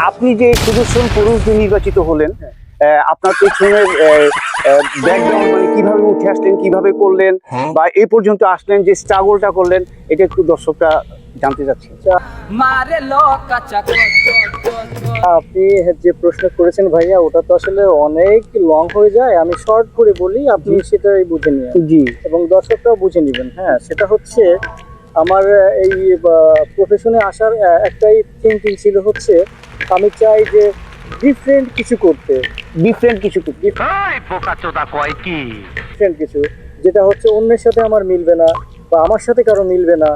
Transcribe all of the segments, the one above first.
আপনি যে সুদর্শন পুরুষ যে নির্বাচিত হলেন আহ, আপনার পেছনের ব্যাকগ্রাউন্ড মানে কীভাবে উঠে আসলেন কীভাবে করলেন বা এই পর্যন্ত আসলেন যে স্ট্রাগলটা করলেন এটা একটু দর্শকরা জানতে চাচ্ছি। চাকর আপনি যে প্রশ্ন করেছেন ভাইয়া ওটা তো আসলে অনেক লং হয়ে যায়। আমি শর্ট করে বলি আপনি সেটাই বুঝে নিন জি। এবং দর্শকরাও বুঝে নেবেন হ্যাঁ। সেটা হচ্ছে আমার এই প্রফেশনে আসার একটাই থিঙ্কিং ছিল হচ্ছে আমি চাই যে ডিফারেন্ট কিছু করতে। ডিফারেন্ট কিছু করতে। ডিফারেন্ট কিছু যেটা হচ্ছে অন্যের সাথে আমার মিলবে না বা আমার সাথে কারও মিলবে না।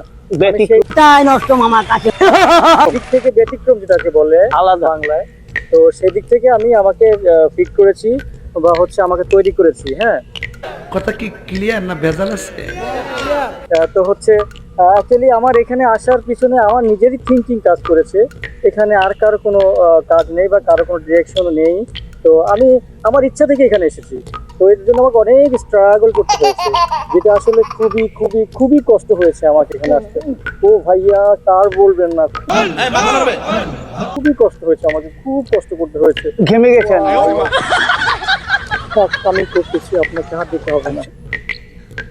নষ্ট কাছে। দিক থেকে ব্যতিক্রম যেটাকে বলে আলাদা। বাংলায়। তো সেই দিক থেকে আমি আমাকে ফিট করেছি বা হচ্ছে আমাকে তৈরি করেছি হ্যাঁ। কথা কি ক্লিয়ার না ভেজাল আছে? তো হচ্ছে অ্যাকচুয়ালি আমার এখানে আসার পিছনে আমার নিজেরই থিঙ্কিং কাজ করেছে। এখানে আর কারও কোনো কাজ নেই বা কারও কোনো ডিরেকশন নেই। তো আমি আমার ইচ্ছা থেকে এখানে এসেছি। তো এর জন্য আমাকে অনেক স্ট্রাগল করতে হয়েছে। যেটা আসলে খুবই খুবই খুবই কষ্ট হয়েছে আমাকে এখানে আসতে। ও ভাইয়া তার বলবেন না? খুবই কষ্ট হয়েছে আমাকে খুব কষ্ট করতে হয়েছে। ঘেমে থাক, আমি করতেছি আপনাকে হাত দিতে হবে না।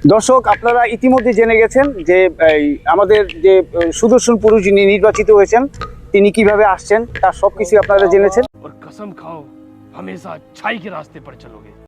দর্শক আপনারা ইতিমধ্যে জেনে গেছেন যে এই, আমাদের যে আহ, সুদর্শন পুরুষ যিনি নির্বাচিত হয়েছেন তিনি কিভাবে আসছেন তার সবকিছু আপনারা জেনেছেন और कसम खाओ हमेशा अच्छाई के रास्ते पर चलोगे